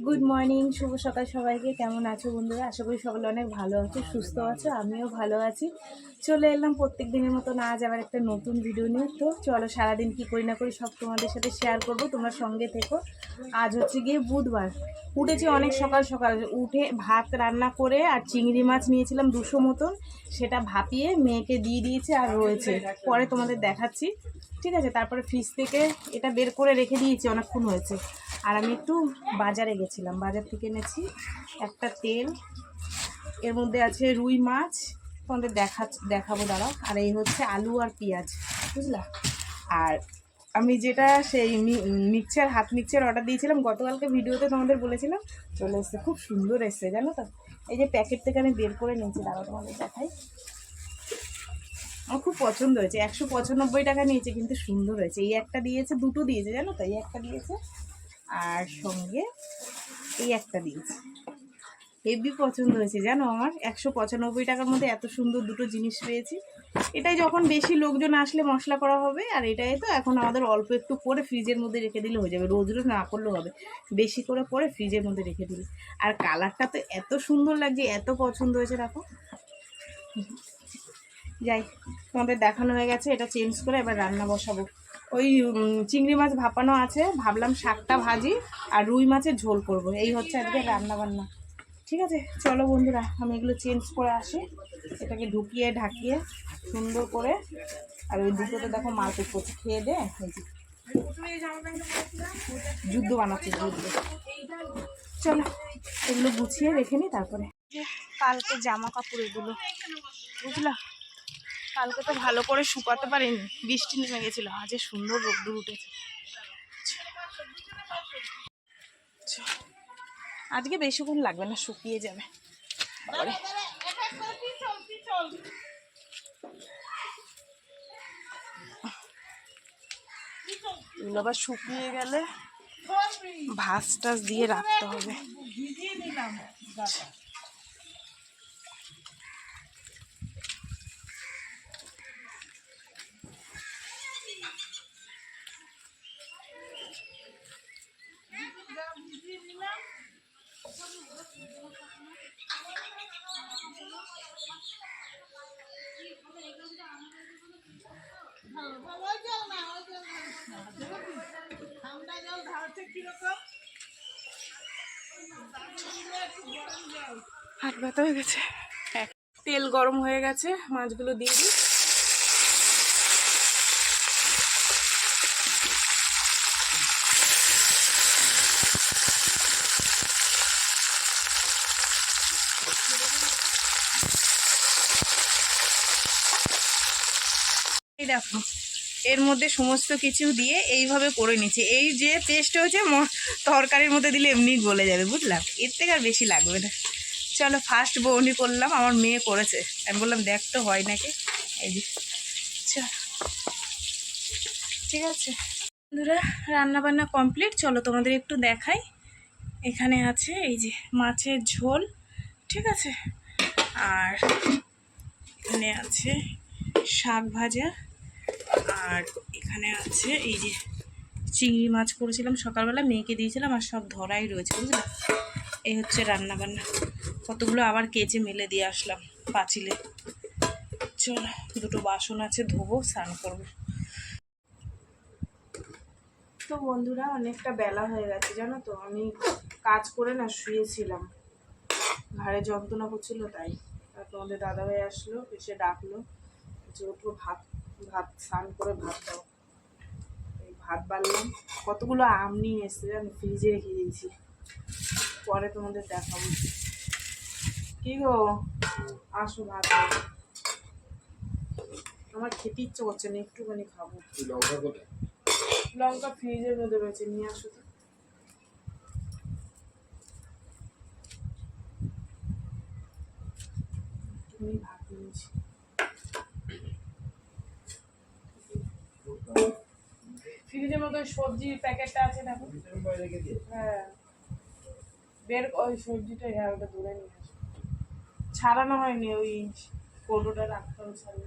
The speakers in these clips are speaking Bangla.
গুড মর্নিং শুভ সকাল সবাইকে। কেমন আছো বন্ধুরা? আশা করি সকলে অনেক ভালো আছো, সুস্থ আছো, আমিও ভালো আছি। চলে এলাম প্রত্যেক দিনের মতো না আজ আবার একটা নতুন ভিডিও নিয়ে। তো চলো সারাদিন কি করি না করি সব তোমাদের সাথে শেয়ার করব, তোমরা সঙ্গে থেকো। আজ হচ্ছে গিয়ে বুধবার। উঠেছি অনেক সকাল সকাল। উঠে ভাত রান্না করে আর চিংড়ি মাছ নিয়েছিলাম দুশো মতন। সেটা ভাপিয়ে মেয়েকে দিয়ে দিয়েছে আর রয়েছে। পরে তোমাদের দেখাচ্ছি। ঠিক আছে? তারপরে ফ্রিজ থেকে এটা বের করে রেখে দিয়েছি, অনেকক্ষণ হয়েছে। আর আমি একটু বাজারে গেছিলাম। বাজার থেকে এনেছি একটা তেল, এর মধ্যে আছে রুই মাছ। তোমাদের দেখা, দেখাবো, দাঁড়াও। আর এই হচ্ছে আলু আর পেঁয়াজ, বুঝলা? আর আমি যেটা সেই মিক্সার হাত মিক্সার অর্ডার দিয়েছিলাম, গতকালকে ভিডিওতে তোমাদের বলেছিলাম, চলে এসছে। খুব সুন্দর এসছে, জানো তো? এই যে প্যাকেট থেকে আমি বের করে নিয়েছি, দাঁড়াও তোমাদের দেখাই। আমার খুব পছন্দ হয়েছে, একশো পঁচানব্বই টাকা নিয়েছে, কিন্তু সুন্দর হয়েছে। এই একটা দিয়েছে, দুটো দিয়েছে, জানো তো? এই একটা দিয়েছে আর সঙ্গে এই একটা দিয়েছে। হেভি পছন্দ হয়েছে, জানো আমার? একশো পঁচানব্বই টাকার মধ্যে এত সুন্দর দুটো জিনিস পেয়েছি। এটাই যখন বেশি লোকজন আসলে মশলা করা হবে, আর এটাই তো এখন আমাদের অল্প একটু করে ফ্রিজের মধ্যে রেখে দিলে হয়ে যাবে। রোজ রোজ না করলেও হবে, বেশি করে পরে ফ্রিজের মধ্যে রেখে দিলে। আর কালারটা তো এত সুন্দর লাগছে, এত পছন্দ হয়েছে, দেখো। যাই, তোমাদের দেখানো হয়ে গেছে, এটা চেঞ্জ করে এবার রান্না বসাবো। ওই চিংড়ি মাছ ভাপানো আছে, ভাবলাম শাকটা ভাজি আর রুই মাছের ঝোল করব। এই হচ্ছে আজকে রান্না বান্না ঠিক আছে, চলো বন্ধুরা, আমি এগুলো চেঞ্জ করে আসি। এটাকে ঢুকিয়ে, ঢাকিয়ে, সুন্দর করে। আর ওই দুটোতে দেখো মারপিট করছে খেয়ে দে যুদ্ধ বানাচ্ছে, যুদ্ধ। চলো, এগুলো গুছিয়ে রেখে নিই তারপরে। কালকে জামা কাপড় এগুলো, বুঝলা? কালকে তো ভালো করে শুকাতে পারিনি, বৃষ্টি নেমে গেছিল, আজ সুন্দর রোদ্দুর উঠেছে। আজকে বেশিক্ষণ লাগবে না, শুকিয়ে যাবে। আবার শুকিয়ে গেলে ভাস টাস দিয়ে রাখতে হবে। হাত ব্যথা হয়ে গেছে। তেল গরম হয়ে গেছে মাছগুলো দিয়ে দিই। দেখো, এর মধ্যে সমস্ত কিছু দিয়ে এইভাবে করে নিচ্ছি। এই যে টেস্ট হয়েছে তরকারির মধ্যে দিলে এমনি গলে যাবে, বুঝলাম? এর থেকে আর বেশি লাগবে না। চলো ফার্স্ট বৌনি করলাম, আমার মেয়ে করেছে। আমি বললাম, দেখ তো, হয় নাকি? এই যে ঠিক আছে। বন্ধুরা রান্না বান্না কমপ্লিট চলো, তোমাদের একটু দেখাই। এখানে আছে এই যে মাছের ঝোল, ঠিক আছে? আর এখানে আছে শাক ভাজা। আর এখানে আছে এই যে চিংড়ি মাছ করেছিলাম সকালবেলা, মেয়েকে দিয়েছিলাম আর সব ধরাই রয়েছে, বুঝলে? এই হচ্ছে রান্না বান্না কতগুলো আবার কেচে মেলে দিয়ে আসলাম পাঁচিলে। চলো, দুটো বাসন আছে, ধোবো, স্নান করব। তো বন্ধুরা, অনেকটা বেলা হয়ে গেছে, জানো তো? আমি কাজ করে না শুয়েছিলাম। ঘাড়ে যন্ত্রণা করছিল, তাই। তোমাদের দাদাভাই আসলো, এসে ডাকলো যে ওঠো, ভাত ভাত স্নান করে ভাত দাও এই ভাত বাড়লাম। কতগুলো আম নিয়ে এসছে আমি ফ্রিজে রেখে দিয়েছি। পরে তোমাদের দেখাবো। কি গো? আসো ভাত আমার খেতে ইচ্ছে করছে না একটুখানি খাব। লঙ্কা ফ্রিজের মধ্যে রয়েছে নিয়ে আসো তো। একটুখানি ভিটামিনের মতো সবজি প্যাকেটটা আছে দেখো। হ্যাঁ। বের ওই সবজিটা হ্যাঁ ওটা দূরে নিয়ে আসো। ছাড়ানো হয়নি ওই কৌটোটা রাখতে হবে ছাড়ানো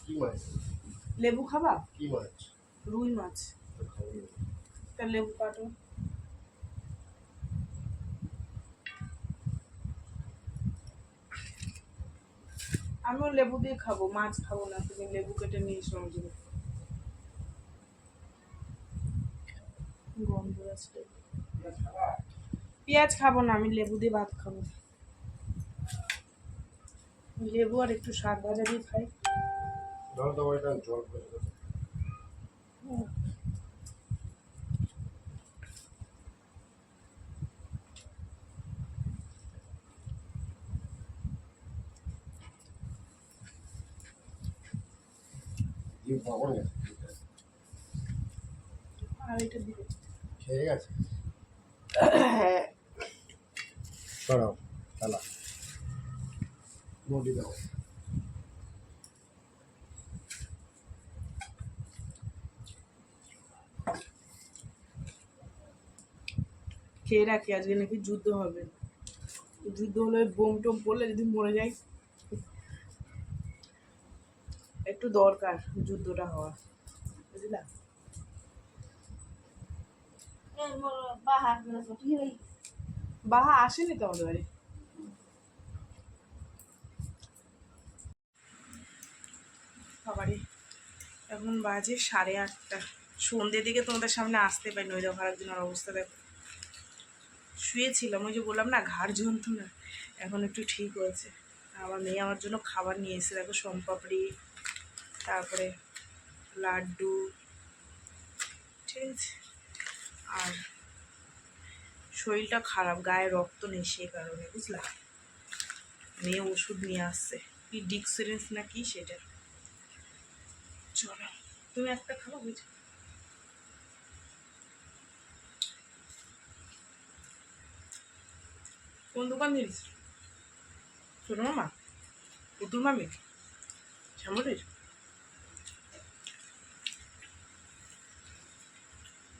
কি মাছ লেবু খাবা? কি মাছ? রুই মাছ। তো লেবু কাটো আমিও লেবু দিয়ে খাব মাছ খাব না তুমি লেবু কেটে নিয়ে এসো আমার জন্য। গন্ধ আছে পেঁয়াজ খাব না আমি লেবু দিয়ে ভাত খাব। লেবু আর একটু শাক ভাজা দিয়ে খাই। ধরো তোমার এটা জল করে দাও। ডিম পাবো না আর এটা দিবে খেয়ে গেছে সরাও চালা বডি দাও। খেয়ে রাখি, আজকে নাকি যুদ্ধ হবে। যুদ্ধ হলে বোম টোম পড়লে যদি মরে যাই, একটু দরকার যুদ্ধটা হওয়া বুঝলা? বাহা আসেনি তো আমাদের বাড়ি। এখন বাজে সাড়ে আটটা। সন্ধ্যের দিকে তোমাদের সামনে আসতে পারি নইলে ভাড়ার জন্য অবস্থা দেখো। শুয়েছিলাম, ওই যে বললাম না, ঘাড় যন্ত্রণা এখন একটু ঠিক হয়েছে। আমার মেয়ে আমার জন্য খাবার নিয়ে এসে দেখো সোমপাপড়ি তারপরে লাড্ডু, ঠিক আছে। আর শরীরটা খারাপ, গায়ে রক্ত নেই সে কারণে, বুঝলা? মেয়ে ওষুধ নিয়ে আসছে। কি ডিক্সিরেন্স না কি সেটা? চলো, তুমি একটা খাব বুঝছ কোন দোকান জিনিস ছোট মামা, পুতুল মামি শ্যামলির।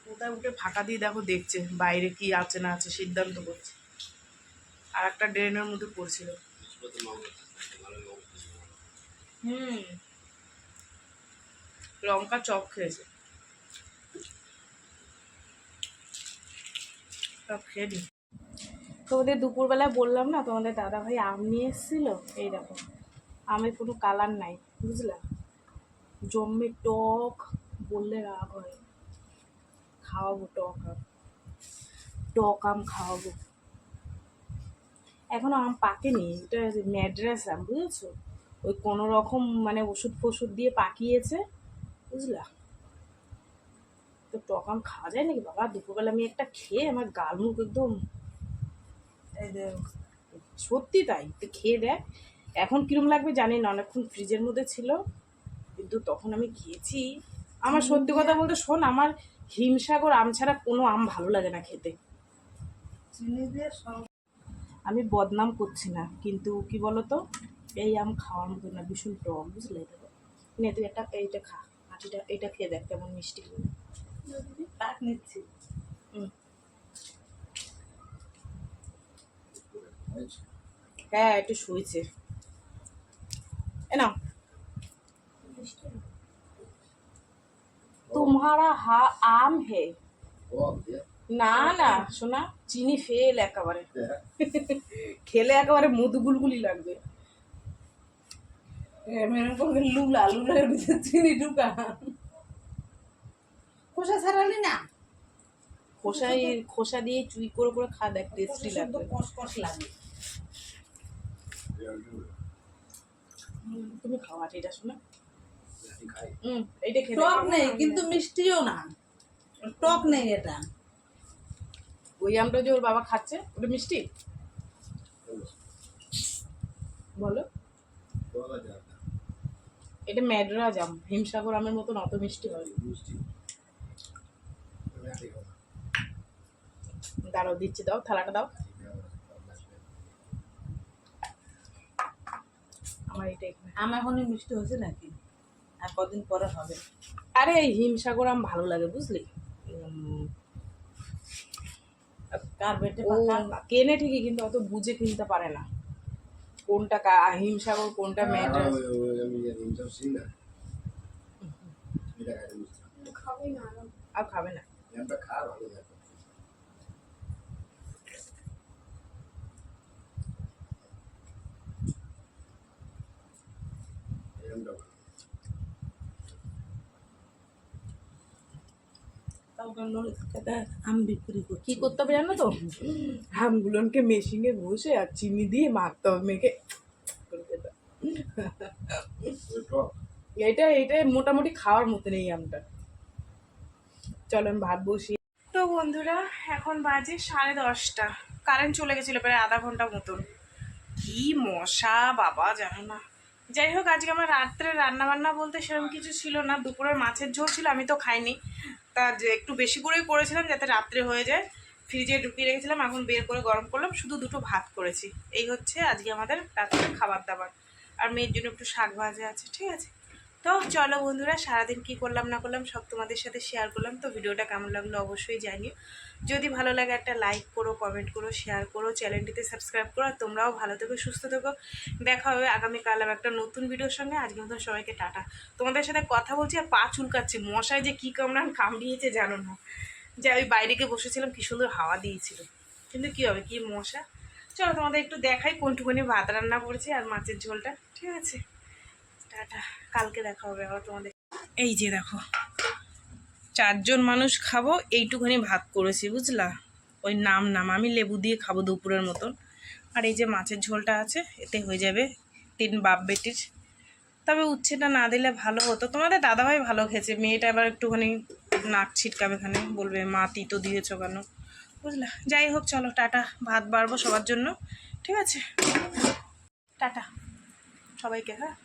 কোথায় উঠে ফাঁকা দিয়ে দেখো, দেখছে, বাইরে কি আছে না আছে, সিদ্ধান্ত করছে। আর একটা ড্রেনের মধ্যে পড়ছিল। হুম। লঙ্কা চপ খেয়েছে। সব খেয়ে তোমাদের দুপুরবেলা বললাম না, তোমাদের দাদা ভাই আম নিয়ে এসেছিল এই দেখো আমের কোনো কালার নাই, বুঝলা? জম্মে টক, বললে রাগ হয়। খাওয়াবো টক আম। টক আম খাওয়াবো। এখনও আম পাকেনি, এটা ম্যাড্রাস আম, বুঝেছ? ওই কোনো রকম মানে ওষুধ ফষুধ দিয়ে পাকিয়েছে, বুঝলা? তো টক আম খাওয়া যায় নাকি বাবা? দুপুরবেলা আমি একটা খেয়ে আমার গাল মুখ একদম সত্যি তাই তো খেয়ে দেখ। এখন কিরম লাগবে জানি না অনেকক্ষণ ফ্রিজের মধ্যে ছিল। কিন্তু তখন আমি খেয়েছি। আমার সত্যি কথা বলতে শোন আমার হিমসাগর আম ছাড়া কোনো আম ভালো লাগে না খেতে। আমি বদনাম করছি না কিন্তু কি বলতো? এই আম খাওয়ার মতো না ভীষণ টক বুঝলে? নে তুই একটা এইটা খা আটিটা এটা খেয়ে দেখ কেমন মিষ্টি নিচ্ছি। হুম। হ্যাঁ একটু শুয়েছে এ নাও तुम्हारा हा आम है না না শোনা চিনি ফেল একেবারে খেলে একেবারে মধু গুলগুলি লাগবে মেরে করবে লুলা লুলার ভিতরে চিনি ঢুকা খোসা ছাড়ালি না খোসাই খোসা দিয়ে চুই করে করে খা দেখ টেস্টি খোসা শুদ্ধ লাগবে কষ কষ লাগে তুমি খাওয়া এটা শোনা। হুম এইটা খেতে টক নেই কিন্তু মিষ্টিও না। টক নেই এটা। ওই আমটা যে ওর বাবা খাচ্ছে ওটা মিষ্টি? বলো। এটা ম্যাডরাজ আম হিমসাগর আমের মতন অত মিষ্টি হয় দাঁড়াও দিচ্ছি দাও থালাটা দাও। আমার এটা এখানে আম এখনই মিষ্টি হয়েছে নাকি? আর কদিন পরে হবে। আরে এই হিমসাগর আম ভালো লাগে বুঝলি? কার বেটে কেনে ঠিকই কিন্তু অত বুঝে কিনতে পারে না। কোনটা কা- হিমসাগর কোনটা মেয়েটা? আর ওই- ওই আমি যে জিনিসটা ছিল না, এটা খাই মিষ্টি। আর খাবে না জ্যামটা খা, ভালো থাকে। জ্যামটা ভালো। আম বিক্রি করছি। কি করতে হবে জানো তো? আমগুলোকে মেশিনে বসে আর চিনি দিয়ে মাখতে হবে মেখে এটা এটা মোটামুটি খাওয়ার মতন এই আমটা। চলো আমি ভাত বসি তো বন্ধুরা এখন বাজে সাড়ে দশটা। কারেন্ট চলে গেছিল প্রায় আধা ঘণ্টা মতন। কি মশা বাবা জানো না। যাই হোক আজকে আমার রাত্রে রান্না বান্না বলতে সেরকম কিছু ছিল না। দুপুরের মাছের ঝোল ছিল আমি তো খাইনি। তা যে একটু বেশি করেই করেছিলাম যাতে রাত্রে হয়ে যায়। ফ্রিজে ঢুকিয়ে রেখেছিলাম, এখন বের করে গরম করলাম, শুধু দুটো ভাত করেছি। এই হচ্ছে আজকে আমাদের রাত্রে খাবার দাবার। আর মেয়ের জন্য একটু শাক ভাজা আছে, ঠিক আছে? তো চলো বন্ধুরা, সারাদিন কি করলাম না করলাম সব তোমাদের সাথে শেয়ার করলাম। তো ভিডিওটা কেমন লাগল অবশ্যই জানিও। যদি ভালো লাগে একটা লাইক করো কমেন্ট করো শেয়ার করো চ্যানেলটিতে সাবস্ক্রাইব করো, আর তোমরাও ভালো থেকো, সুস্থ থেকো। দেখা হবে আগামীকাল আবার একটা নতুন ভিডিওর সঙ্গে। আজকে মতন সবাইকে টাটা। তোমাদের সাথে কথা বলছি আর পা চুলকাচ্ছে। মশায় যে কী কামড়ান, কামড়িয়েছে, জানো না। যে আমি বাইরে গিয়ে বসেছিলাম, কী সুন্দর হাওয়া দিয়েছিল। কিন্তু কী হবে, কি মশা? চলো তোমাদের একটু দেখাই, কোনটুকুনি ভাত রান্না করেছি আর মাছের ঝোলটা। ঠিক আছে? টাটা। কালকে দেখা হবে আবার তোমাদের। এই যে দেখো, চারজন মানুষ খাব এইটুখানি ভাত করেছি, বুঝলা? ওই নাম নাম, আমি লেবু দিয়ে খাব দুপুরের মতন। আর এই যে মাছের ঝোলটা আছে, এতে হয়ে যাবে তিন বাপ বেটির। তবে উচ্ছেটা না দিলে ভালো হতো। তোমাদের দাদাভাই ভালো খেয়েছে, মেয়েটা এবার একটুখানি নাক ছিটকাবে এখানে বলবে, মা, তিতো দিয়েছ কেন? বুঝলা? যাই হোক, চলো, টাটা। ভাত বাড়বো সবার জন্য। ঠিক আছে? টাটা। সবাইকে হ্যাঁ?